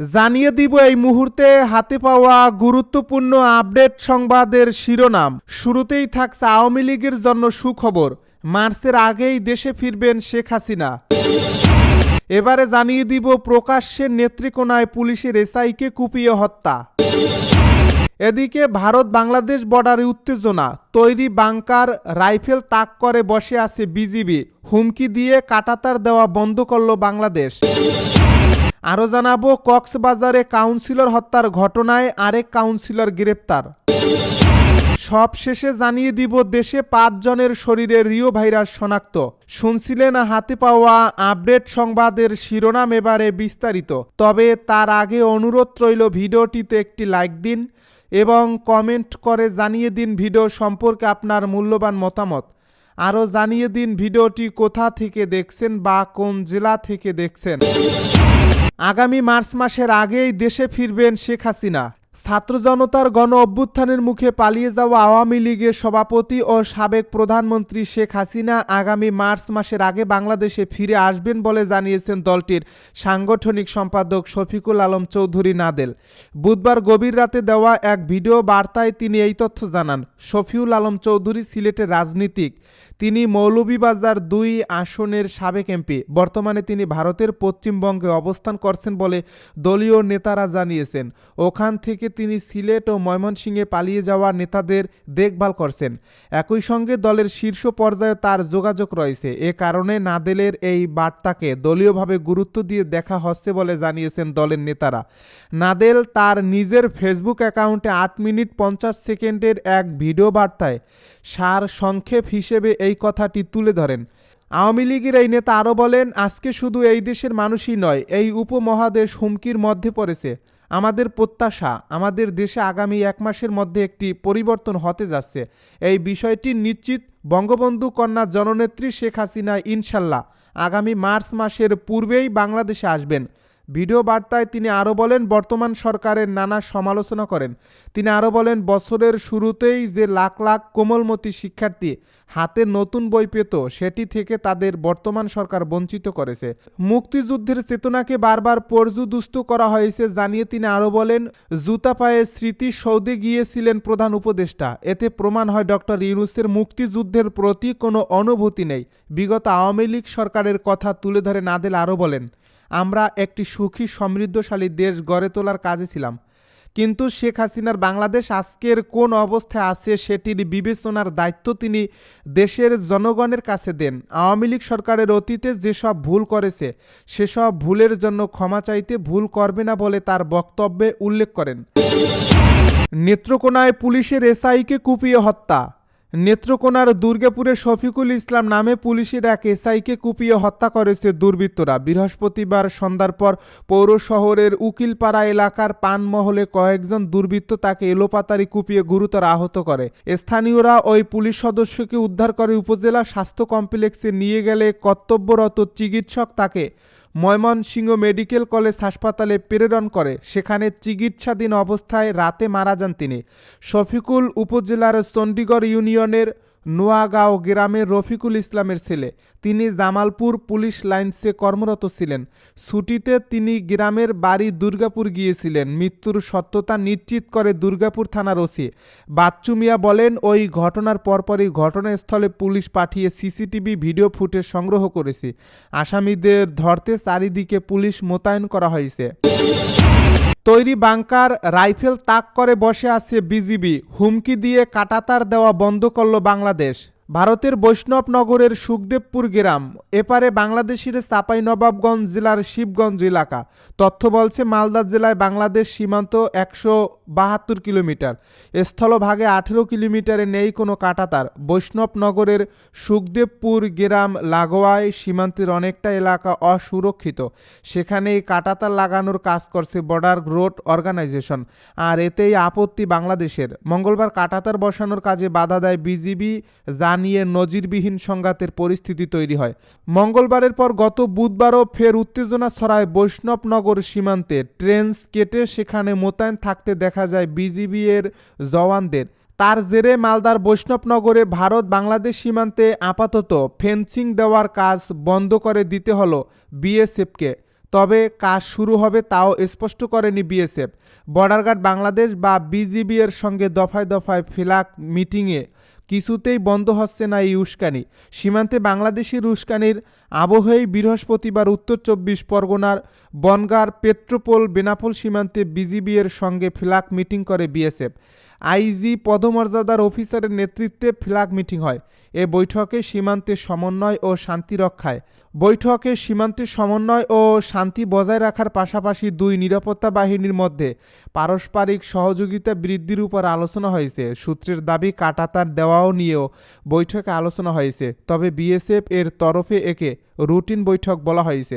জানিয়ে দিব এই মুহূর্তে হাতে পাওয়া গুরুত্বপূর্ণ আপডেট সংবাদের শিরোনাম। শুরুতেই থাকছে আওয়ামী লীগের জন্য সুখবর। মার্চের আগেই দেশে ফিরবেন শেখ হাসিনা। এবারে জানিয়ে দিব প্রকাশ্যে নেত্রীকোনায় পুলিশের এসআইকে কুপিয়ে হত্যা। এদিকে ভারত বাংলাদেশ বর্ডারে উত্তেজনা। তৈরি বাংকার, রাইফেল তাক করে বসে আছে বিজিবি। হুমকি দিয়ে কাটাতার দেওয়া বন্ধ করল বাংলাদেশ। আরও জানাব, কক্সবাজারে কাউন্সিলর হত্যার ঘটনায় আরেক কাউন্সিলর গ্রেপ্তার। সব শেষে জানিয়ে দিব, দেশে পাঁচজনের শরীরে রিও ভাইরাস শনাক্ত। শুনছিলেন হাতে পাওয়া আপডেট সংবাদের শিরোনাম এবারে বিস্তারিত। তবে তার আগে অনুরোধ রইল, ভিডিওটিতে একটি লাইক দিন এবং কমেন্ট করে জানিয়ে দিন ভিডিও সম্পর্কে আপনার মূল্যবান মতামত। আরও জানিয়ে দিন ভিডিওটি কোথা থেকে দেখছেন বা কোন জেলা থেকে দেখছেন। আগামী মার্চ মাসের আগেই দেশে ফিরবেন শেখ হাসিনা। ছাত্র জনতার গণ অভ্যুত্থানের মুখে পালিয়ে যাওয়া আওয়ামী লীগের সভাপতি ও সাবেক প্রধানমন্ত্রী শেখ হাসিনা আগামী মার্চ মাসের আগে বাংলাদেশে ফিরে আসবেন বলে জানিয়েছেন দলটির সাংগঠনিক সম্পাদক শফিকুল আলম চৌধুরী নাদেল। বুধবার গভীর রাতে দেওয়া এক ভিডিও বার্তায় তিনি এই তথ্য জানান, শফিউল আলম চৌধুরী সিলেটের রাজনীতিক। তিনি মৌলভীবাজার দুই আসনের সাবেক এমপি। বর্তমানে তিনি ভারতের পশ্চিমবঙ্গে অবস্থান করছেন বলে দলীয় নেতারা জানিয়েছেন। ওখান থেকে তিনি সিলেট ও ময়মনসিংহে পালিয়ে যাওয়া নেতাদের দেখভাল করছেন। একই সঙ্গে দলের শীর্ষ পর্যায়ে তার যোগাযোগ রয়েছে। এ কারণে নাদেলের এই বার্তাকে দলীয়ভাবে গুরুত্ব দিয়ে দেখা হচ্ছে বলে জানিয়েছেন দলের নেতারা। নাদেল তার নিজের ফেসবুক অ্যাকাউন্টে আট মিনিট পঞ্চাশ সেকেন্ডের এক ভিডিও বার্তায়, সার সংক্ষেপ হিসেবে এই কথাটি তুলে ধরেন। আওয়ামী লীগের এই নেতা আরও বলেন, আজকে শুধু এই দেশের মানুষই নয়, এই উপমহাদেশ হুমকির মধ্যে পড়েছে। আমাদের প্রত্যাশা, আমাদের দেশে আগামী এক মাসের মধ্যে একটি পরিবর্তন হতে যাচ্ছে। এই বিষয়টি নিশ্চিত বঙ্গবন্ধু কন্যা জননেত্রী শেখ হাসিনা ইনশাল্লাহ আগামী মার্চ মাসের পূর্বেই বাংলাদেশে আসবেন। ভিডিও বার্তায় তিনি আরও বলেন, বর্তমান সরকারের নানা সমালোচনা করেন। তিনি আরও বলেন, বছরের শুরুতেই যে লাখ লাখ কোমলমতি শিক্ষার্থী হাতে নতুন বই পেত, সেটি থেকে তাদের বর্তমান সরকার বঞ্চিত করেছে। মুক্তিযুদ্ধের চেতনাকে বারবার পর্যুদুস্ত করা হয়েছে জানিয়ে তিনি আরও বলেন, জুতা পায়ে স্মৃতি সৌদে গিয়েছিলেন প্রধান উপদেষ্টা। এতে প্রমাণ হয় ডক্টর ইউনুসের মুক্তিযুদ্ধের প্রতি কোনো অনুভূতি নেই। বিগত আওয়ামী লীগ সরকারের কথা তুলে ধরে নাদেল আরও বলেন আমরা একটি সুখী, সমৃদ্ধশালী দেশ গড়ে তোলার কাজে ছিলাম। কিন্তু শেখ হাসিনার বাংলাদেশ আজকের কোন অবস্থায় আছে সেটির বিবেচনার দায়িত্ব তিনি দেশের জনগণের কাছে দেন। আওয়ামী লীগ সরকারের অতীতে যেসব ভুল করেছে, সেসব ভুলের জন্য ক্ষমা চাইতে ভুল করবে না বলে তার বক্তব্যে উল্লেখ করেন। নেত্রকোনায় পুলিশের এসআইকে কুপিয়ে হত্যা। নেত্রকোনার দুর্গাপুরে শফিকুল ইসলাম নামে পুলিশের এক এসআইকে কুপিয়ে হত্যা করেছে দুর্বৃত্তরা। বৃহস্পতিবার সন্ধ্যার পর পৌর শহরের উকিলপাড়া এলাকার পানমহলে কয়েকজন দুর্বৃত্ত তাকে এলোপাতারি কুপিয়ে গুরুতর আহত করে। স্থানীয়রা ওই পুলিশ সদস্যকে উদ্ধার করে উপজেলা স্বাস্থ্য কমপ্লেক্সে নিয়ে গেলে কর্তব্যরত চিকিৎসক তাকে ময়মনসিংহ মেডিকেল কলেজ হাসপাতালে প্রেরণ করে। সেখানে চিকিৎসাধীন অবস্থায় রাতে মারা যান তিনি। শফিকুল উপজেলার চণ্ডীগড় ইউনিয়নের নোয়াগাঁও গ্রামের রফিকুল ইসলামের ছেলে। তিনি জামালপুর পুলিশ লাইন্সে কর্মরত ছিলেন। ছুটিতে তিনি গ্রামের বাড়ি দুর্গাপুর গিয়েছিলেন। মৃত্যুর সত্যতা নিশ্চিত করে দুর্গাপুর থানার ওসি। বাচ্চু মিয়া বলেন, ওই ঘটনার পরপরই ঘটনাস্থলে পুলিশ পাঠিয়ে সিসিটিভি ভিডিও ফুটেজ সংগ্রহ করেছে। আসামিদের ধরতে চারিদিকে পুলিশ মোতায়েন করা হয়েছে। তৈরি বাংকার রাইফেল তাক করে বসে আছে বিজিবি। হুমকি দিয়ে কাটাতার দেওয়া বন্ধ করল বাংলাদেশ। ভারতের বৈষ্ণবনগরের সুখদেবপুর গ্রাম, এপারে বাংলাদেশের চাপাই নবাবগঞ্জ জেলার শিবগঞ্জ এলাকা। তথ্য বলছে, মালদা জেলায় বাংলাদেশ সীমান্ত একশো বাহাত্তর কিলোমিটার। স্থলভাগে আঠেরো কিলোমিটারে নেই কোনো কাটাতার বৈষ্ণবনগরের সুখদেবপুর গ্রাম লাগোয়ায় সীমান্তের অনেকটা এলাকা অসুরক্ষিত। সেখানে এই কাটাতার লাগানোর কাজ করছে বর্ডার রোড অর্গানাইজেশন। আর এতেই আপত্তি বাংলাদেশের। মঙ্গলবার কাটাতার বসানোর কাজে বাধা দেয় বিজিবি জানিয়ে নজিরবিহীন সংঘাতের পরিস্থিতি তৈরি হয়। মঙ্গলবারের পর গত বুধবারও ফের উত্তেজনা ছড়ায় বৈষ্ণবনগর সীমান্তে। ট্রেন্স কেটে সেখানে মোতায়েন থাকতে দেখা যায় বিজিবি এর জওয়ানদের। তার জেরে মালদার বৈষ্ণবনগরে ভারত বাংলাদেশ সীমান্তে আপাতত ফেন্সিং দেওয়ার কাজ বন্ধ করে দিতে হলো বিএসএফকে। তবে কাজ শুরু হবে তাও স্পষ্ট করেনি বিএসএফ। বর্ডার গার্ড বাংলাদেশ বা বিজিবি এর সঙ্গে দফায় দফায় ফিলাক মিটিংয়ে কিছুতেই বন্ধ হচ্ছে না এই উস্কানি। সীমান্তে বাংলাদেশের উস্কানির আবহেই বৃহস্পতিবার উত্তর চব্বিশ পরগনার বনগার পেট্রোপোল বেনাপোল সীমান্তে বিজিবি এর সঙ্গে ফ্ল্যাগ মিটিং করে বিএসএফ। আইজি পদমর্যাদার অফিসারের নেতৃত্বে ফ্ল্যাগ মিটিং হয়। এ বৈঠকে সীমান্তে সমন্বয় ও শান্তি রক্ষায়। বৈঠকে সীমান্তে সমন্বয় ও শান্তি বজায় রাখার পাশাপাশি দুই নিরাপত্তা বাহিনীর মধ্যে পারস্পরিক সহযোগিতা বৃদ্ধির উপর আলোচনা হয়েছে। সূত্রের দাবি, কাটাতার দেওয়াও নিয়েও বৈঠকে আলোচনা হয়েছে। তবে বিএসএফ এর তরফে একে রুটিন বৈঠক বলা হয়েছে।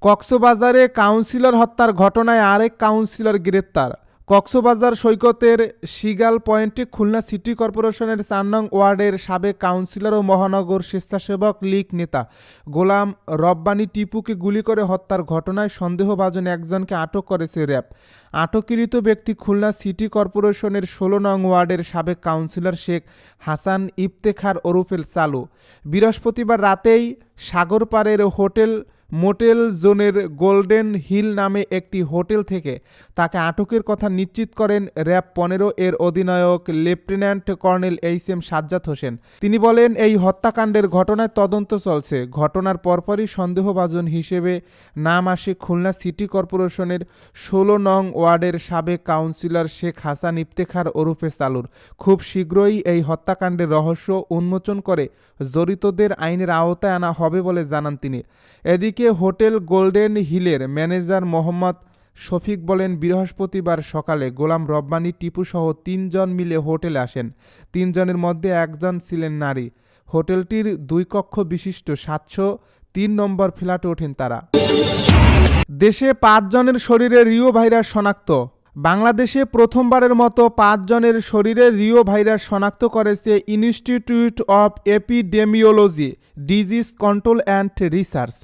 কক্সবাজারে কাউন্সিলর হত্যার ঘটনায় আরেক কাউন্সিলর গ্রেপ্তার। কক্সবাজার সৈকতের শিগাল পয়েন্টে খুলনা সিটি কর্পোরেশনের চার নং ওয়ার্ডের সাবেক কাউন্সিলর ও মহানগর স্বেচ্ছাসেবক লীগ নেতা গোলাম রব্বানী টিপুকে গুলি করে হত্যার ঘটনায় সন্দেহভাজন একজনকে আটক করেছে র্যাব। আটককৃত ব্যক্তি খুলনা সিটি কর্পোরেশনের ষোলো নং ওয়ার্ডের সাবেক কাউন্সিলর শেখ হাসান ইফতেখার ওরুফেল চালু। বৃহস্পতিবার রাতেই সাগরপাড়ের হোটেল মোটেল জোনের গোল্ডেন হিল নামে একটি হোটেল থেকে তাকে আটকের কথা নিশ্চিত করেন র্যাব পনেরো এর অধিনায়ক lieutenant colonel H M Sajjad Hossain. তিনি বলেন, এই হত্যাকাণ্ডের ঘটনায় তদন্ত চলছে। ঘটনার পরপরই সন্দেহভাজন হিসেবে নাম আসে খুলনা সিটি কর্পোরেশনের ষোলো নং ওয়ার্ডের সাবেক কাউন্সিলর শেখ হাসান ইফতেখার ওরুফে সালুর। খুব শীঘ্রই এই হত্যাকাণ্ডের রহস্য উন্মোচন করে জড়িতদের আইনের আওতায় আনা হবে বলে জানান তিনি। এদিকে হোটেল গোল্ডেন হিলের ম্যানেজার মোহাম্মদ শফিক বলেন, বৃহস্পতিবার সকালে গোলাম রব্বানী, টিপুসহ তিনজন মিলে হোটেলে আসেন। তিনজনের মধ্যে একজন ছিলেন নারী। হোটেলটির দুই কক্ষ বিশিষ্ট সাতশো তিন নম্বর ফ্ল্যাটে ওঠেন তারা। দেশে পাঁচজনের শরীরে রিও ভাইরাস শনাক্ত। বাংলাদেশে প্রথমবারের মতো পাঁচজনের শরীরে রিও ভাইরাস শনাক্ত করেছে institute of epidemiology, disease control and research.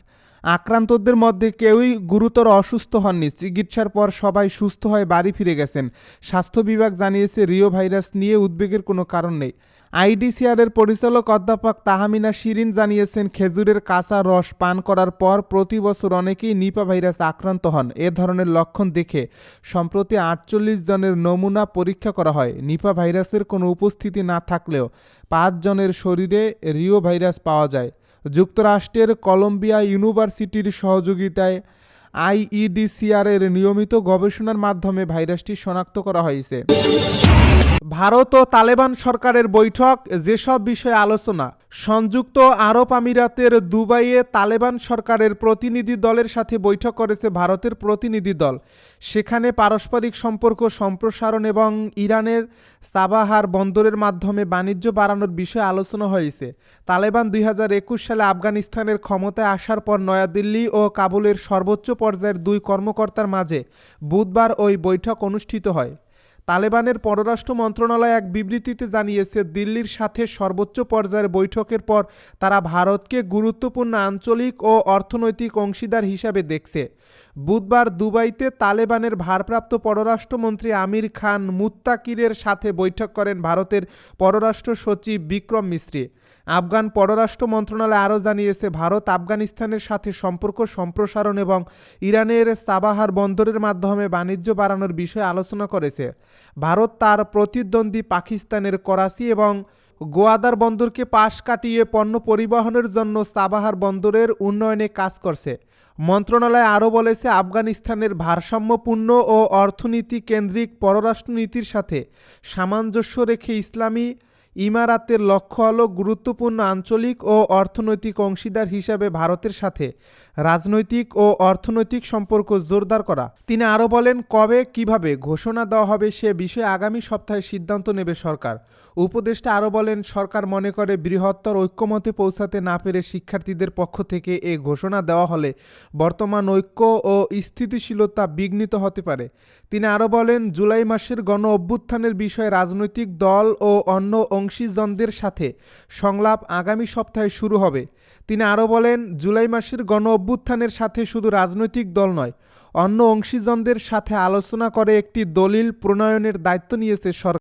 আক্রান্তদের মধ্যে কেউই গুরুতর অসুস্থ হননি। চিকিৎসার পর সবাই সুস্থ হয়ে বাড়ি ফিরে গেছেন। স্বাস্থ্য বিভাগ জানিয়েছে, রিও ভাইরাস নিয়ে উদ্বেগের কোনো কারণ নেই। আইডিসিআরের পরিচালক অধ্যাপক তাহামিনা শিরিন জানিয়েছেন, খেজুরের কাঁচা রস পান করার পর প্রতি বছর অনেকেই নিপা ভাইরাস আক্রান্ত হন। এ ধরনের লক্ষণ দেখে সম্প্রতি আটচল্লিশ জনের নমুনা পরীক্ষা করা হয়। নিপা ভাইরাসের কোনো উপস্থিতি না থাকলেও পাঁচ জনের শরীরে রিও ভাইরাস পাওয়া যায়। যুক্তরাষ্ট্রের কলম্বিয়া ইউনিভার্সিটির সহযোগিতায় আইইডিসিআর এর নিয়মিত গবেষণার মাধ্যমে ভাইরাসটি শনাক্ত করা হয়েছে। ভারত ও তালেবান সরকারের বৈঠক, যেসব বিষয়ে আলোচনা, সংযুক্ত আরব আমিরাতের দুবাইয়ে তালেবান সরকারের প্রতিনিধি দলের সাথে বৈঠক করেছে ভারতের প্রতিনিধি দল। সেখানে পারস্পরিক সম্পর্ক সম্প্রসারণ এবং ইরানের সাবাহার বন্দরের মাধ্যমে বাণিজ্য বাড়ানোর বিষয়ে আলোচনা হয়েছে। তালেবান দুই হাজার একুশ সালে আফগানিস্তানের ক্ষমতায় আসার পর নয়াদিল্লি ও কাবুলের সর্বোচ্চ পর্যায়ের দুই কর্মকর্তার মাঝে বুধবার ওই বৈঠক অনুষ্ঠিত হয়। তালেবানের পররাষ্ট্র মন্ত্রণালয় এক বিবৃতিতে জানিয়েছে, দিল্লির সাথে সর্বোচ্চ পর্যায়ের বৈঠকের পর তারা ভারতকে গুরুত্বপূর্ণ আঞ্চলিক ও অর্থনৈতিক অংশীদার হিসাবে দেখছে। বুধবার দুবাইতে তালেবানের ভারপ্রাপ্ত পররাষ্ট্রমন্ত্রী আমির খান মুত্তাকিরের সাথে বৈঠক করেন ভারতের পররাষ্ট্র সচিব বিক্রম মিশ্রি আফগান পররাষ্ট্র মন্ত্রণালয় আরও জানিয়েছে, ভারত আফগানিস্তানের সাথে সম্পর্ক সম্প্রসারণ এবং ইরানের সাবাহার বন্দরের মাধ্যমে বাণিজ্য বাড়ানোর বিষয়ে আলোচনা করেছে। ভারত তার প্রতিদ্বন্দ্বী পাকিস্তানের করাচি এবং গোয়াদার বন্দরকে পাশ কাটিয়ে পণ্য পরিবহনের জন্য সাবাহার বন্দরের উন্নয়নে কাজ করছে। মন্ত্রণালয় আরও বলেছে, আফগানিস্তানের ভারসাম্যপূর্ণ ও অর্থনীতি কেন্দ্রিক পররাষ্ট্রনীতির সাথে সামঞ্জস্য রেখে ইসলামী ইমারাতের লক্ষ্য হল গুরুত্বপূর্ণ আঞ্চলিক ও অর্থনৈতিক অংশীদার হিসাবে ভারতের সাথে রাজনৈতিক ও অর্থনৈতিক সম্পর্ক জোরদার করা। তিনি আরও বলেন, কবে, কীভাবে ঘোষণা দেওয়া হবে সে বিষয়ে আগামী সপ্তাহে সিদ্ধান্ত নেবে সরকার। উপদেষ্টা আরও বলেন, সরকার মনে করে বৃহত্তর ঐক্যমতে পৌঁছাতে না পেরে শিক্ষার্থীদের পক্ষ থেকে এ ঘোষণা দেওয়া হলে বর্তমান ঐক্য ও স্থিতিশীলতা বিঘ্নিত হতে পারে। তিনি আরও বলেন, জুলাই মাসের গণ অভ্যুত্থানের বিষয়ে রাজনৈতিক দল ও অন্য অংশীজনদের সাথে সংলাপ আগামী সপ্তাহে শুরু হবে। তিনি আরও বলেন, জুলাই মাসের গণ অভ্যুত্থানের সাথে শুধু রাজনৈতিক দল নয়, অন্য অংশীজনদের সাথে আলোচনা করে একটি দলিল প্রণয়নের দায়িত্ব নিয়েছে সরকার।